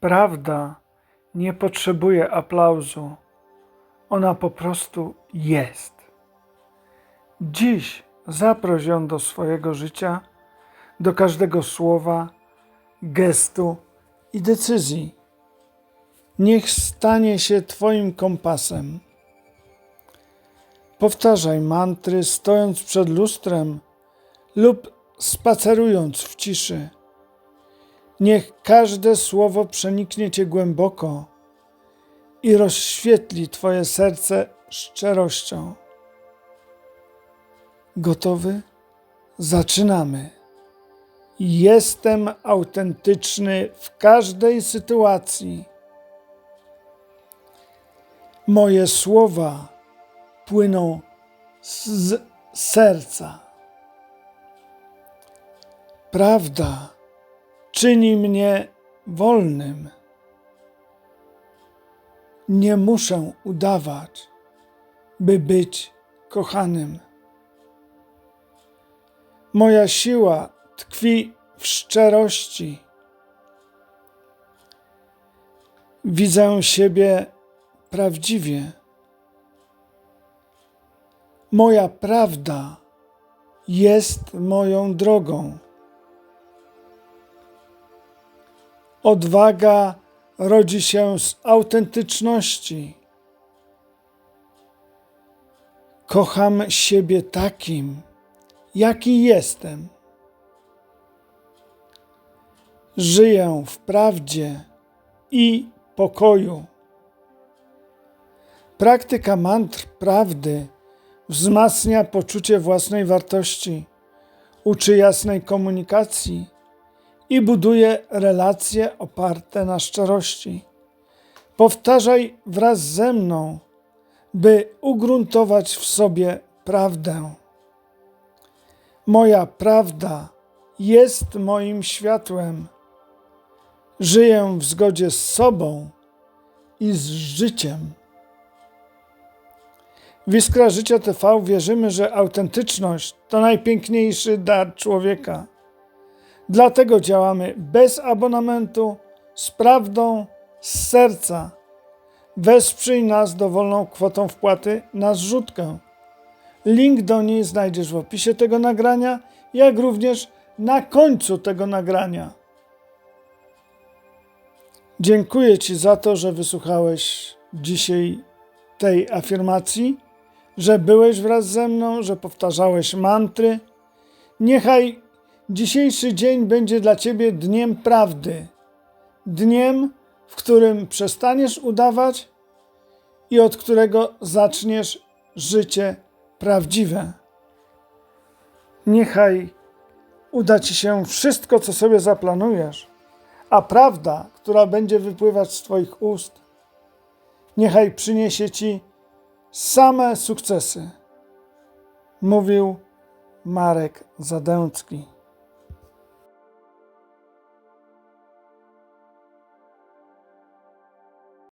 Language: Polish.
Prawda nie potrzebuje aplauzu. Ona po prostu jest. Dziś zaproś ją do swojego życia, do każdego słowa, gestu i decyzji. Niech stanie się Twoim kompasem. Powtarzaj mantry stojąc przed lustrem lub spacerując w ciszy. Niech każde słowo przeniknie Cię głęboko i rozświetli Twoje serce szczerością. Gotowy? Zaczynamy. Jestem autentyczny w każdej sytuacji. Moje słowa płyną z serca. Prawda czyni mnie wolnym. Nie muszę udawać, by być kochanym. Moja siła tkwi w szczerości. Widzę siebie prawdziwie. Moja prawda jest moją drogą. Odwaga rodzi się z autentyczności. Kocham siebie takim, jaki jestem. Żyję w prawdzie i pokoju. Praktyka mantr prawdy wzmacnia poczucie własnej wartości, uczy jasnej komunikacji i buduje relacje oparte na szczerości. Powtarzaj wraz ze mną, by ugruntować w sobie prawdę. Moja prawda jest moim światłem. Żyję w zgodzie z sobą i z życiem. W Iskra Życia TV wierzymy, że autentyczność to najpiękniejszy dar człowieka. Dlatego działamy bez abonamentu, z prawdą, z serca. Wesprzyj nas dowolną kwotą wpłaty na zrzutkę. Link do niej znajdziesz w opisie tego nagrania, jak również na końcu tego nagrania. Dziękuję Ci za to, że wysłuchałeś dzisiaj tej afirmacji, że byłeś wraz ze mną, że powtarzałeś mantry. Niechaj dzisiejszy dzień będzie dla Ciebie dniem prawdy, dniem, w którym przestaniesz udawać i od którego zaczniesz życie prawdziwe. Niechaj uda Ci się wszystko, co sobie zaplanujesz, a prawda, która będzie wypływać z Twoich ust, niechaj przyniesie Ci same sukcesy. Mówił Marek Zadęcki.